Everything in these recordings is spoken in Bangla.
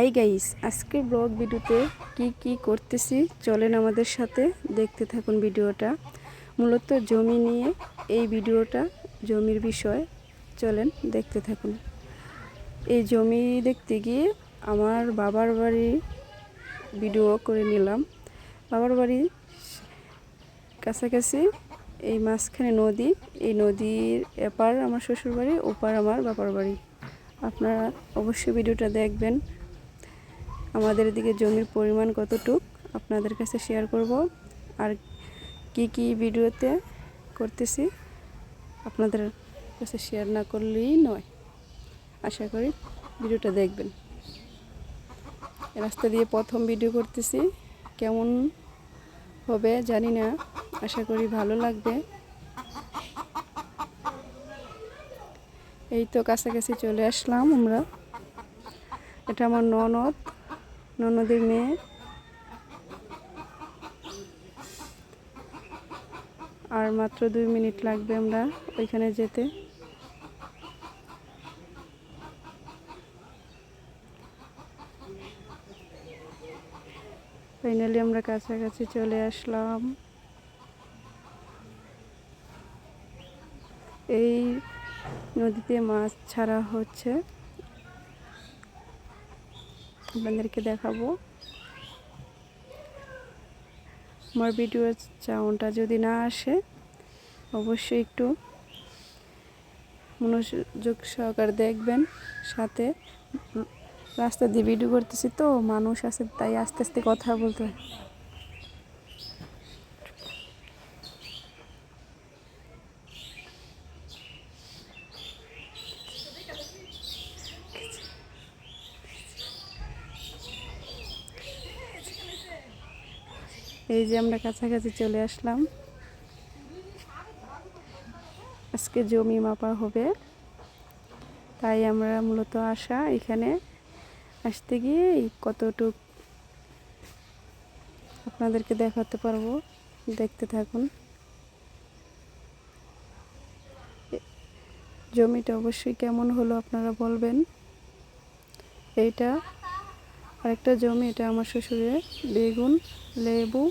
হাই গাইস, আজকে ব্লগ ভিডিওতে কি কি করতেছি চলেন আমাদের সাথে দেখতে থাকুন ভিডিওটা। মূলত জমি নিয়ে এই ভিডিওটা, জমির বিষয়, চলেন দেখতে থাকুন। এই জমি দেখতে গিয়ে আমার বাবার বাড়ি ভিডিও করে নিলাম। বাবার বাড়ি কাছাকাছি এই মাঝখানে নদী, এই নদীর এপার আমার শ্বশুরবাড়ি, ওপার আমার বাবার বাড়ি। আপনারা অবশ্যই ভিডিওটা দেখবেন। আমাদের এদিকে জমির পরিমাণ কতটুক আপনাদের কাছে শেয়ার করব। আর কি কি ভিডিওতে করতেছি আপনাদের কাছে শেয়ার না করলেই নয়। আশা করি ভিডিওটা দেখবেন। রাস্তা দিয়ে প্রথম ভিডিও করতেছি, কেমন হবে জানি না, আশা করি ভালো লাগবে। এই তো কাছাকাছি চলে আসলাম আমরা। এটা আমার ননদ ননদের মেয়ে। আর মাত্র দুই মিনিট লাগবে আমরা ওইখানে যেতে। ফাইনালি আমরা কাছাকাছি চলে আসলাম। এই নদীতে মাছ ছাড়া হচ্ছে। আপনাদেরকে দেখাবো আমার ভিডিও চাউনটা যদি না আসে, অবশ্যই একটু মনোযোগ সহকার দেখবেন সাথে রাস্তা দিয়ে ভিডিও করতেছি তো, মানুষ আছে তাই আস্তে আস্তে কথা বলতে হয়। এই যে আমরা কাছাকাছি চলে আসলাম। আজকে জমি মাপা হবে। তাই আমরা মূলত আসা এখানে আসতে গিয়ে কতটুক আপনাদেরকে দেখাতে পারব। দেখতে থাকুন। জমিটা অবশ্যই কেমন হলো আপনারা বলবেন। এইটা আরেকটা জমি, এটা আমার শ্বশুরের, বেগুন, লেবু,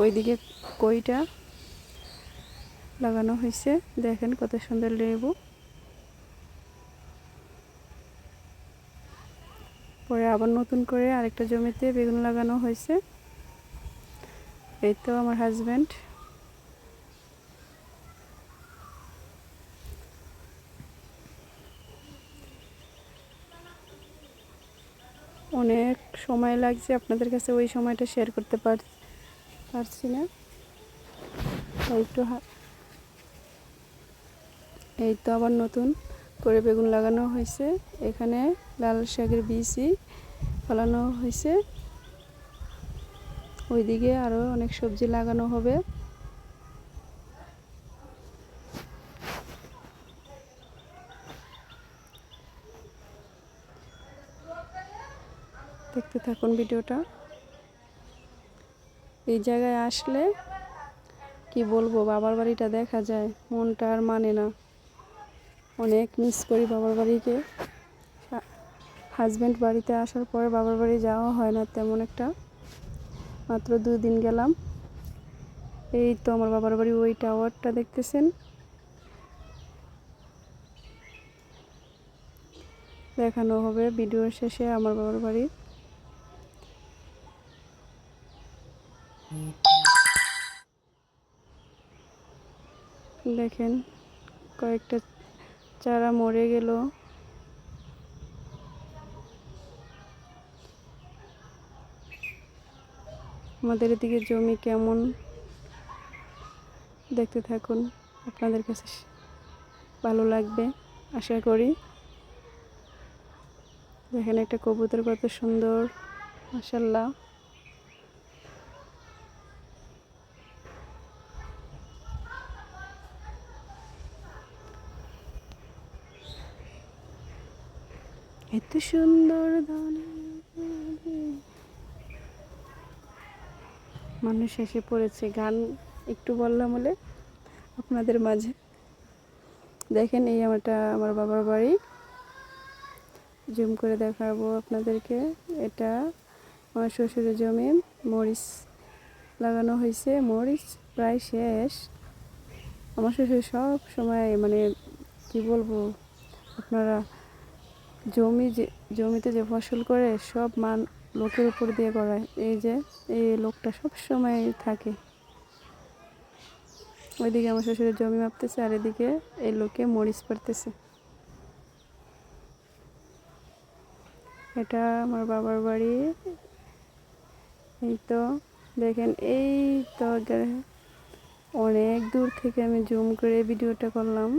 ওইদিকে কইটা লাগানো হয়েছে। দেখেন কত সুন্দর লেবু। পরে আবার নতুন করে আরেকটা জমিতে বেগুন লাগানো হয়েছে। এই তো আমার হাজব্যান্ড অনেক সময় লাগছে। আপনাদের কাছে ওই সময়টা শেয়ার করতে পার পারছি না। একটু এই তো আবার নতুন করে বেগুন লাগানো হয়েছে। এখানে লাল শাকের বীজই ফলানো হয়েছে। ওইদিকে আরও অনেক সবজি লাগানো হবে। দেখতে থাকুন ভিডিওটা। এই জায়গায় আসলে কি বলব, বাবার বাড়িটা দেখা যায়, মনটা আর মানে না। অনেক মিস করি বাবার বাড়িকে। হাজব্যান্ড বাড়িতে আসার পরে বাবার বাড়ি যাওয়া হয় না তেমন একটা। মাত্র দুই দিন গেলাম। এই তো আমার বাবার বাড়ি ওই টাওয়ারটা দেখতেছেন। দেখানো হবে ভিডিও শেষে আমার বাবার বাড়ি। দেখেন, কয়েকটা চারা মরে গেল। আমাদের এদিকে জমি কেমন? দেখতে থাকুন, আপনাদের কাছে ভালো লাগবে, আশা করি। দেখেন একটা কবুতর কত সুন্দর মাসাল্লাহ সুন্দর মানুষ এসে পড়েছে, গান একটু বললাম বলে আপনাদের মাঝে। দেখেন এই আমারটা, আমার বাবার বাড়ি। জুম করে দেখাবো আপনাদেরকে। এটা আমার শ্বশুরের জমি, মরিচ লাগানো হয়েছে। মরিচ প্রায় শেষ। আমার শ্বশুর সব সময় মানে কি বলব, আপনারা জমি যে, জমিতে যে ফসল করে সব মান লোকের উপর দিয়ে করায় এই যে, এই লোকটা সব সময় থাকে। ওইদিকে আমার শ্বশুরের জমি মাপতেছে আর এদিকে এই লোকে মরিচ পারতেছে এটা আমার বাবার বাড়ি। এই তো, দেখেন, এই তো অনেক দূর থেকে আমি জুম করে ভিডিওটা করলাম।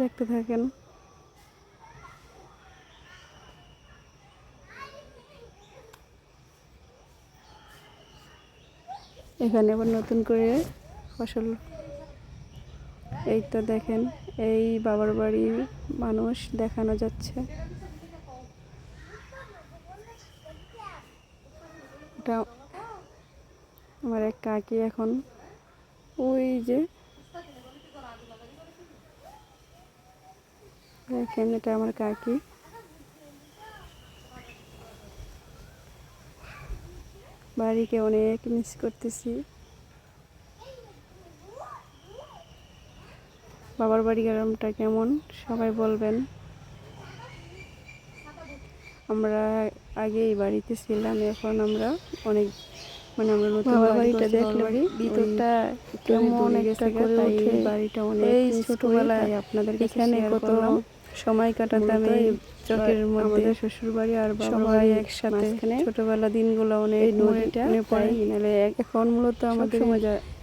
দেখতে থাকেন। এখানে আবার নতুন করে ফসল। এই তো দেখেন, এই বাবার বাড়ির মানুষ দেখানো যাচ্ছে। আমার এক কাকি এখন। ওই যে দেখেন এটা আমার কাকি বাড়িকে অনেক মিস করতেছি বাবার বাড়ি গ্রামটা কেমন সবাই বলবেন আমরা আগে এই বাড়িতে ছিলাম এখন আমরা অনেক মানে আমরা নতুন বাড়িটা বাড়িটা দেখলে দেখলে ভিতরটা কেমন একটা করে ওঠে। বাড়িটা অনেক ছোটবেলায় আপনাদের এখানে কত। সময় কাটাতাম এই চকের মধ্যে শ্বশুর বাড়ি আর সবাই একসাথে ছোটবেলা দিনগুলো অনেক মনে পড়ে। নাহলে এখন মূলত আমাদের সময়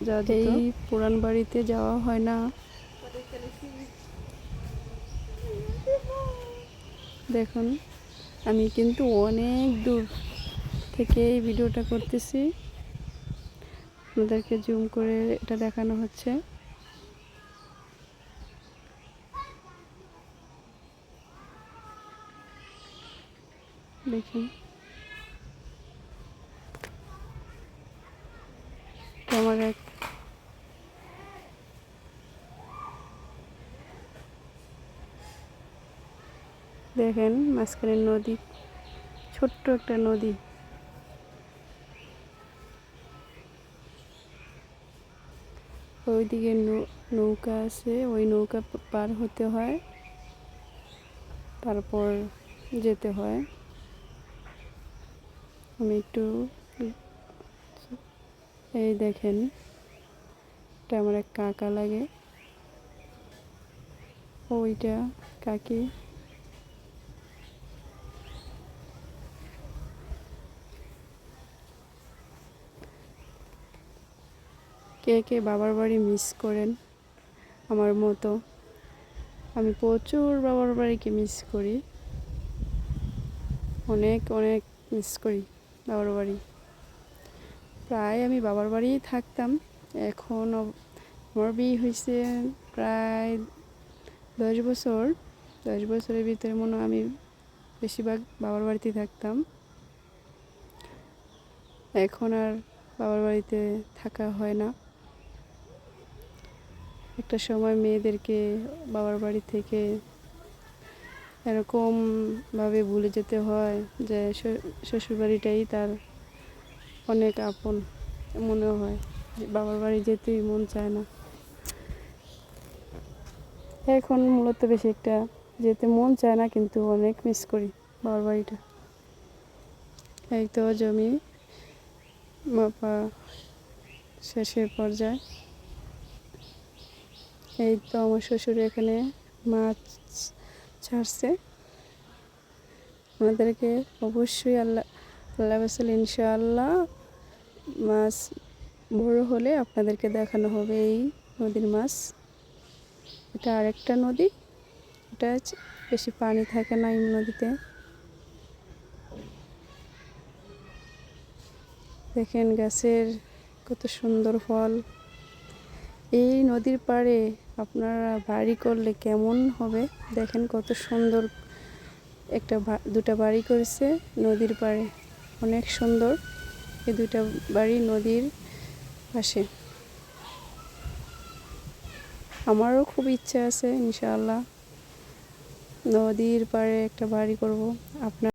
যাওয়া যেত। এই পুরান বাড়িতে যাওয়া হয় না। দেখুন আমি কিন্তু অনেক দূর থেকে এই ভিডিওটা করতেছি। আপনাদেরকে জুম করে এটা দেখানো হচ্ছে। এটা আমার এক দেখেন মাঝখানে নদী, ছোট্ট একটা নদী। ওইদিকে নৌকা আছে, ওই নৌকা পার হতে হয়, তারপর যেতে হয়। আমি একটু এই দেখেন, এটা আমার এক কাকা লাগে। ওইটা কাকি। কে কে বাবার বাড়ি মিস করেন আমার মতো? আমি প্রচুর বাবার বাড়িকে মিস করি। অনেক অনেক মিস করি। বাবার বাড়ি। প্রায় আমি বাবার বাড়িই থাকতাম। এখন আমার বিয়ে হয়েছে প্রায় দশ বছর। দশ বছরের ভিতরে মনে হয় আমি বেশিরভাগ বাবার বাড়িতেই থাকতাম। এখন আর বাবার বাড়িতে থাকা হয় না। একটা সময় মেয়েদেরকে বাবার বাড়ি থেকে এরকমভাবে ভুলে যেতে হয় যে শ্বশুর- শ্বশুরবাড়িটাই তার অনেক আপন মনে হয় বাবার বাড়ি যেতেই মন চায় না। এখন মূলত বেশি একটা যেতে মন চায় না, কিন্তু অনেক মিস করি বাবার বাড়িটা। এই তো জমি, মাপা, শেষের পর্যায়ে। এই তো আমার শ্বশুর এখানে মাছ ছাড়ছে। আমাদেরকে অবশ্যই আল্লাহ আল্লাহ বাসাল ইনশাআল্লাহ মাছ বড় হলে আপনাদেরকে দেখানো হবে এই নদীর মাছ। এটা আরেকটা নদী, এটা বেশি পানি থাকে না এই নদীতে। দেখেন গাছের কত সুন্দর ফল। এই নদীর পাড়ে আপনারা বাড়ি করলে কেমন হবে? দেখেন কত সুন্দর একটা দুটা বাড়ি করেছে, নদীর পাড়ে। অনেক সুন্দর এই দুইটা বাড়ি নদীর পাশে। আমারও খুব ইচ্ছা আছে, ইনশাআল্লাহ, নদীর পাড়ে একটা বাড়ি করব। আপনার